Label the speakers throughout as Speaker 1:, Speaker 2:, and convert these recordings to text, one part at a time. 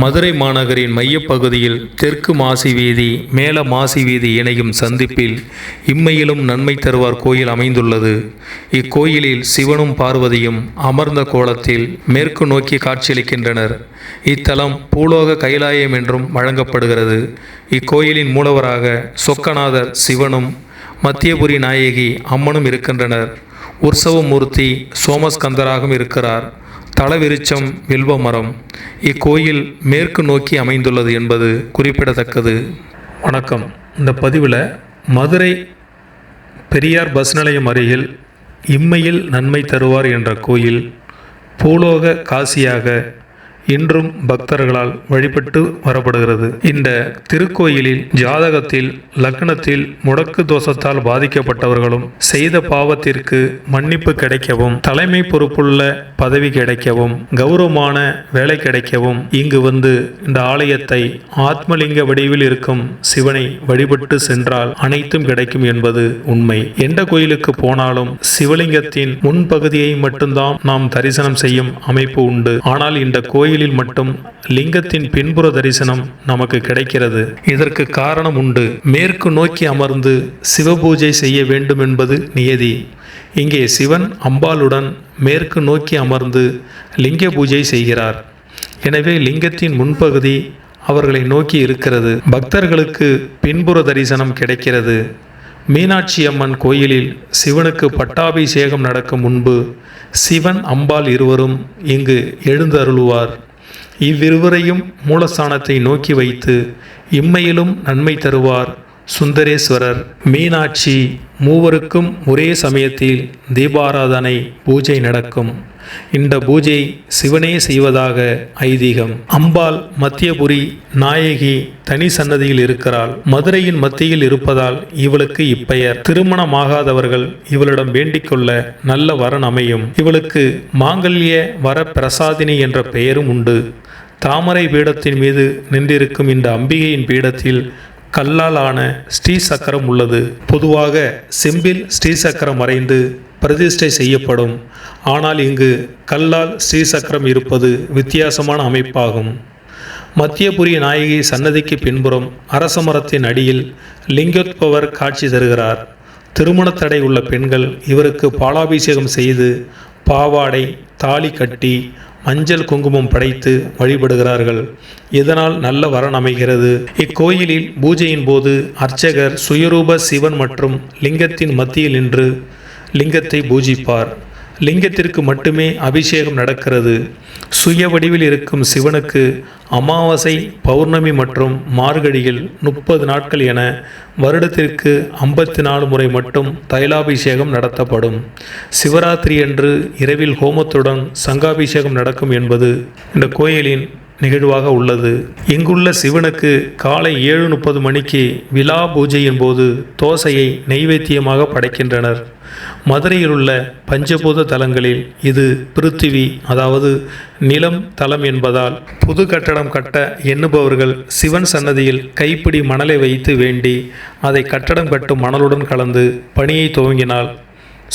Speaker 1: மதுரை மாநகரின் மையப்பகுதியில் தெற்கு மாசி வீதி மேல மாசி வீதி இணையும் சந்திப்பில் இம்மையிலும் நன்மை தருவார் கோயில் அமைந்துள்ளது. இக்கோயிலில் சிவனும் பார்வதியும் அமர்ந்த கோலத்தில் மேற்கு நோக்கி காட்சியளிக்கின்றனர். இத்தலம் பூலோக கைலாயம் என்றும் வழங்கப்படுகிறது. இக்கோயிலின் மூலவராக சொக்கநாதர் சிவனும் மத்தியபுரி நாயகி அம்மனும் இருக்கின்றனர். உற்சவமூர்த்தி சோமஸ்கந்தராகவும் இருக்கிறார். தலவிருச்சம் வில்வ மரம் இக்கோயில் மேற்கு நோக்கி அமைந்துள்ளது என்பது குறிப்பிடத்தக்கது. வணக்கம். இந்த பதிவில் மதுரை பெரியார் பஸ் நிலையம் அருகில் இம்மையில் நன்மை தருவார் என்ற கோயில் பூலோக காசியாக இன்றும் பக்தர்களால் வழிபட்டு வரப்படுகிறது. இந்த திருக்கோயிலில் ஜாதகத்தில் லக்னத்தில் முடக்கு தோஷத்தால் பாதிக்கப்பட்டவர்களும் செய்த பாவத்திற்கு மன்னிப்பு கிடைக்கவும் தலைமை பொறுப்புள்ள பதவி கிடைக்கவும் கௌரவமான வேலை கிடைக்கவும் இங்கு வந்து இந்த ஆலயத்தை ஆத்மலிங்க வடிவில் இருக்கும் சிவனை வழிபட்டு சென்றால் அனைத்தும் கிடைக்கும் என்பது உண்மை. எந்த கோயிலுக்கு போனாலும் சிவலிங்கத்தின் முன்பகுதியை மட்டும்தான் நாம் தரிசனம் செய்யும் அமைப்பு உண்டு. ஆனால் இந்த கோயில் கோயிலில் மட்டும் லிங்கத்தின் பின்புற தரிசனம் நமக்கு கிடைக்கிறது. இதற்கு காரணம் உண்டு. மேற்கு நோக்கி அமர்ந்து சிவபூஜை செய்ய வேண்டும் என்பது நியதி. இங்கே சிவன் அம்பாளுடன் மேற்கு நோக்கி அமர்ந்து லிங்க பூஜை செய்கிறார். எனவே லிங்கத்தின் முன்பகுதி அவர்களை நோக்கி இருக்கிறது. பக்தர்களுக்கு பின்புற தரிசனம் கிடைக்கிறது. மீனாட்சி அம்மன் கோயிலில் சிவனுக்கு பட்டாபிஷேகம் நடக்கும் முன்பு சிவன் அம்பாள் இருவரும் இங்கு எழுந்தருளுவார். இவ்விருவரையும் மூலஸ்தானத்தை நோக்கி வைத்து இம்மையிலும் நன்மை தருவார். சுந்தரேஸ்வரர் மீனாட்சி மூவருக்கும் ஒரே சமயத்தில் தீபாராதனை பூஜை நடக்கும். இந்த பூஜை சிவனே செய்வதாக ஐதீகம். அம்பாள் மத்தியபுரி நாயகி தனி சன்னதியில் இருக்கிறாள். மதுரையின் மத்தியில் இருப்பதால் இவளுக்கு இப்பெயர். திருமணமாகாதவர்கள் இவளிடம் வேண்டிக் கொள்ள நல்ல வரன் அமையும். இவளுக்கு மாங்கல்ய வர பிரசாதினி என்ற பெயரும் உண்டு. தாமரை பீடத்தின் மீது நின்றிருக்கும் இந்த அம்பிகையின் பீடத்தில் கல்லால் ஆன ஸ்ரீ சக்கரம் உள்ளது. பொதுவாக செம்பில் ஸ்ரீ சக்கரம் வரைந்து பிரதிஷ்டை செய்யப்படும். ஆனால் இங்கு கல்லால் ஸ்ரீ சக்கரம் இருப்பது வித்தியாசமான அமைப்பாகும். மத்தியபுரி நாயகி சன்னதிக்கு பின்புறம் அரச மரத்தின் அடியில் லிங்கோத்பவர் காட்சி தருகிறார். திருமண தடை உள்ள பெண்கள் இவருக்கு பாலாபிஷேகம் செய்து பாவாடை தாலி கட்டி அஞ்சல் குங்குமம் படைத்து வழிபடுகிறார்கள். இதனால் நல்ல வரன் அமைகிறது. இக்கோயிலில் பூஜையின் போது அர்ச்சகர் சுயரூப சிவன் மற்றும் லிங்கத்தின் மத்தியில் நின்று லிங்கத்தை பூஜிப்பார். லிங்கத்திற்கு மட்டுமே அபிஷேகம் நடக்கிறது. சுய வடிவில் இருக்கும் சிவனுக்கு அமாவாசை பௌர்ணமி மற்றும் மார்கழியில் முப்பது நாட்கள் என வருடத்திற்கு ஐம்பத்தி நாலு முறை மட்டும் தைலாபிஷேகம் நடத்தப்படும். சிவராத்திரி அன்று இரவில் ஹோமத்துடன் சங்காபிஷேகம் நடக்கும் என்பது இந்த கோயிலின் நிகழ்வாக உள்ளது. இங்குள்ள சிவனுக்கு காலை ஏழு முப்பது மணிக்கு விழா பூஜையின் போது தோசையை நெய்வேத்தியமாக படைக்கின்றனர். மதுரையில் உள்ள பஞ்சபூத தலங்களில் இது பிருத்திவி அதாவது நிலம் தலம் என்பதால் புது கட்டடம் கட்ட எண்ணுபவர்கள் சிவன் சன்னதியில் கைப்பிடி மணலை வைத்து வேண்டி அதை கட்டடம் கட்டும் மணலுடன் கலந்து பணியை துவங்கினால்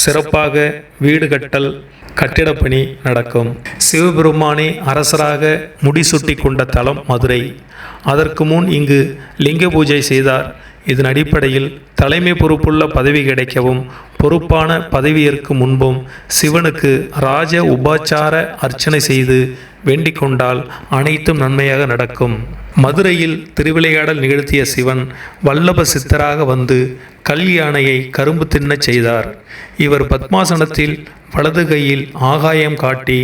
Speaker 1: சிறப்பாக வீடு கட்டல் கட்டிடப்பணி நடக்கும். சிவபெருமானே அரசராக முடிசூட்டி கொண்ட தலம் மதுரை. அதற்கு முன் இங்கு லிங்க பூஜை செய்தார். இதன் அடிப்படையில் தலைமை பொறுப்புள்ள பதவி கிடைக்கவும் பொறுப்பான பதவியேற்கும் முன்பும் சிவனுக்கு ராஜ உபாச்சார அர்ச்சனை செய்து வேண்டிக் கொண்டால் அனைத்தும் நன்மையாக நடக்கும். மதுரையில் திருவிளையாடல் நிகழ்த்திய சிவன் வல்லப சித்தராக வந்து கல் யானையை கரும்பு தின்னச் செய்தார். இவர் பத்மாசனத்தில் வலது கையில் ஆகாயம் காட்டி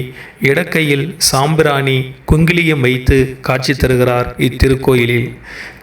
Speaker 1: இடக்கையில் சாம்பிராணி குங்கிலியம் வைத்து காட்சி தருகிறார் இத்திருக்கோயிலில்.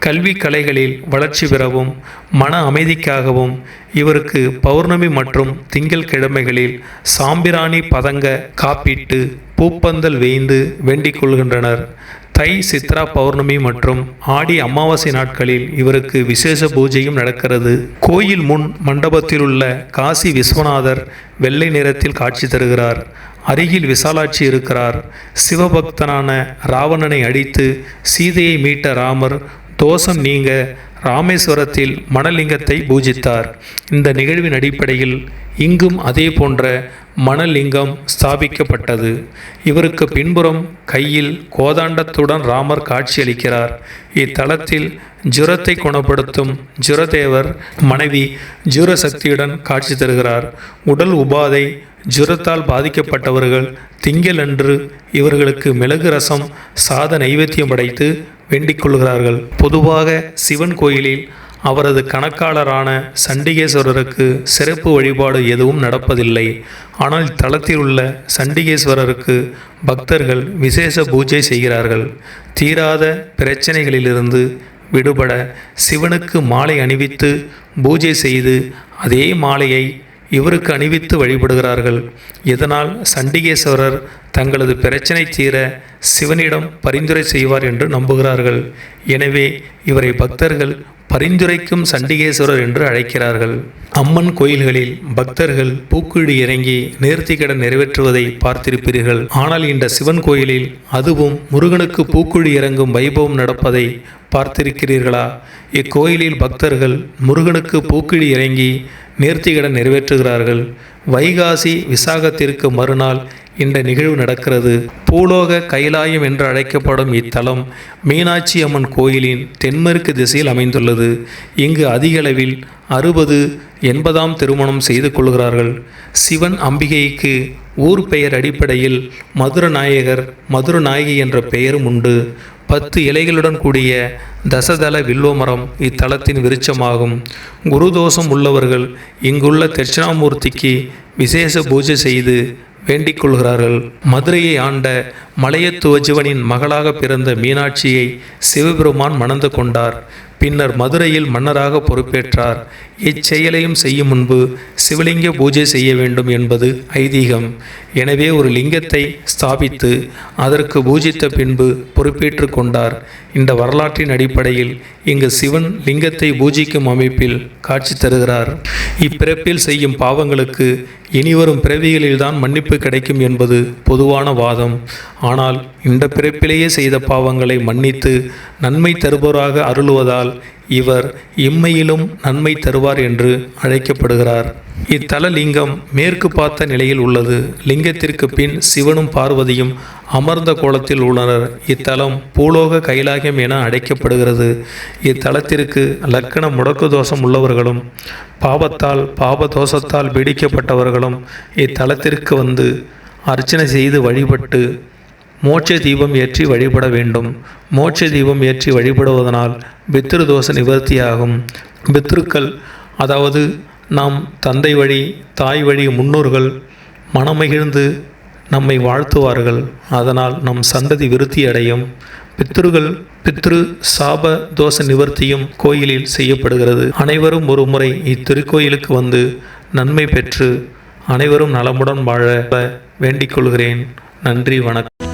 Speaker 1: கல்வி கலைகளில் வளர்ச்சி பெறவும் மன அமைதிக்காகவும் இவருக்கு பௌர்ணமி மற்றும் திங்கள் கிழமைகளில் சாம்பிராணி பதங்க காப்பிட்டு பூப்பந்தல் வேய்ந்து வேண்டிக் கொள்கின்றனர். தை சித்ரா பௌர்ணமி மற்றும் ஆடி அமாவாசை நாட்களில் இவருக்கு விசேஷ பூஜையும் நடக்கிறது. கோயில் முன் மண்டபத்தில் உள்ள காசி விஸ்வநாதர் வெள்ளை நிறத்தில் காட்சி தருகிறார். அருகில் விசாலாட்சி இருக்கிறார். சிவபக்தனான ராவணனை அடித்து சீதையை மீட்ட ராமர் தோஷம் நீங்க ராமேஸ்வரத்தில் மணலிங்கத்தை பூஜித்தார். இந்த நிகழ்வின் அடிப்படையில் இங்கும் அதே போன்ற மணலிங்கம் ஸ்தாபிக்கப்பட்டது. இவருக்கு பின்புறம் கையில் கோதாண்டத்துடன் ராமர் காட்சியளிக்கிறார். இத்தலத்தில் ஜுரத்தை குணப்படுத்தும் ஜுரதேவர் மனைவி ஜுரசக்தியுடன் காட்சி தருகிறார். உடல் உபாதை ஜுரத்தால் பாதிக்கப்பட்டவர்கள் திங்களன்று இவர்களுக்கு மிளகு ரசம் சாத நைவேத்தியம் படைத்து வேண்டிக் கொள்கிறார்கள். பொதுவாக சிவன் கோயிலில் அவரது கணக்காளரான சண்டிகேஸ்வரருக்கு சிறப்பு வழிபாடு எதுவும் நடப்பதில்லை. ஆனால் தளத்தில் உள்ள சண்டிகேஸ்வரருக்கு பக்தர்கள் விசேஷ பூஜை செய்கிறார்கள். தீராத பிரச்சனைகளிலிருந்து விடுபட சிவனுக்கு மாலை அணிவித்து பூஜை செய்து அதே மாலையை இவருக்கு அணிவித்து வழிபடுகிறார்கள். இதனால் சண்டிகேஸ்வரர் தங்களது பிரச்சனை தீர சிவனிடம் பரிந்துரை செய்வார் என்று நம்புகிறார்கள். எனவே இவரை பக்தர்கள் பரிந்துரைக்கும் சண்டிகேஸ்வரர் என்று அழைக்கிறார்கள். அம்மன் கோயில்களில் பக்தர்கள் பூக்குழி இறங்கி நேர்த்திக்கடன் நிறைவேற்றுவதை பார்த்திருப்பீர்கள். ஆனால் இந்த சிவன் கோயிலில் அதுவும் முருகனுக்கு பூக்குழி இறங்கும் வைபவம் நடப்பதை பார்த்திருக்கிறீர்களா? இக்கோயிலில் பக்தர்கள் முருகனுக்கு பூக்குழி இறங்கி நேர்த்திக்கடன் நிறைவேற்றுகிறார்கள். வைகாசி விசாகத்திற்கு மறுநாள் இந்த நிகழ்வு நடக்கிறது. பூலோக கைலாயம் என்று அழைக்கப்படும் இத்தலம் மீனாட்சி அம்மன் கோயிலின் தென்மேற்கு திசையில் அமைந்துள்ளது. இங்கு அதிகளவில் அறுபது எண்பதாம் திருமணம் செய்து கொள்கிறார்கள். சிவன் அம்பிகைக்கு ஊர் பெயர் அடிப்படையில் மதுரநாயகர் மதுரநாயகி என்ற பெயரும் உண்டு. பத்து இலைகளுடன் கூடிய தசதள வில்லோமரம் இத்தலத்தின் விருட்சமாகும். குருதோஷம் உள்ளவர்கள் இங்குள்ள தட்சிணாமூர்த்திக்கு விசேஷ பூஜை செய்து வேண்டிக் கொள்கிறார்கள் மதுரையை ஆண்ட மலையத்துவஜிவனின் மகளாக பிறந்த மீனாட்சியை சிவபெருமான் மணந்து கொண்டார். பின்னர் மதுரையில் மன்னராக பொறுப்பேற்றார். இச்செயலையும் செய்யும் முன்பு சிவலிங்க பூஜை செய்ய வேண்டும் என்பது ஐதீகம். எனவே ஒரு லிங்கத்தை ஸ்தாபித்து அதற்கு பூஜித்த பின்பு பொறுப்பேற்று கொண்டார். இந்த வரலாற்றின் அடிப்படையில் இங்கு சிவன் லிங்கத்தை பூஜிக்கும் அமைப்பில் காட்சி தருகிறார். இப்பிறப்பில் செய்யும் பாவங்களுக்கு இனிவரும் பிறவிகளில்தான் மன்னிப்பு கிடைக்கும் என்பது பொதுவான வாதம். ஆனால் இந்த பிறப்பிலேயே செய்த பாவங்களை மன்னித்து நன்மை தருபவராக அருளுவதால் இவர் இம்மையிலும் நன்மை தருவார் என்று அழைக்கப்படுகிறார். இத்தல லிங்கம் மேற்கு பார்த்த நிலையில் உள்ளது. லிங்கத்திற்கு பின் சிவனும் பார்வதியும் அமர்ந்த கோலத்தில் உள்ளனர். இத்தலம் பூலோக கைலாயம் என அழைக்கப்படுகிறது. இத்தலத்திற்கு லக்கண முடக்கு தோஷம் உள்ளவர்களும் பாவத்தால் பாப தோஷத்தால் பீடிக்கப்பட்டவர்களும் இத்தலத்திற்கு வந்து அர்ச்சனை செய்து வழிபட்டு மோட்ச தீபம் ஏற்றி வழிபட வேண்டும். மோட்ச தீபம் ஏற்றி வழிபடுவதனால் பித்ரு தோஷ நிவர்த்தியாகும். பித்ருக்கள் அதாவது நாம் தந்தை வழி தாய் வழி முன்னோர்கள் மனமகிழ்ந்து நம்மை வாழ்த்துவார்கள். அதனால் நம் சந்ததி விருத்தி அடையும். பித்ருகள் பித்ரு சாப தோஷ நிவர்த்தியும் கோயிலில் செய்யப்படுகிறது. அனைவரும் ஒரு முறை இத்திருக்கோயிலுக்கு வந்து நன்மை பெற்று அனைவரும் நலமுடன் வாழ வேண்டிக் கொள்கிறேன். நன்றி வணக்கம்.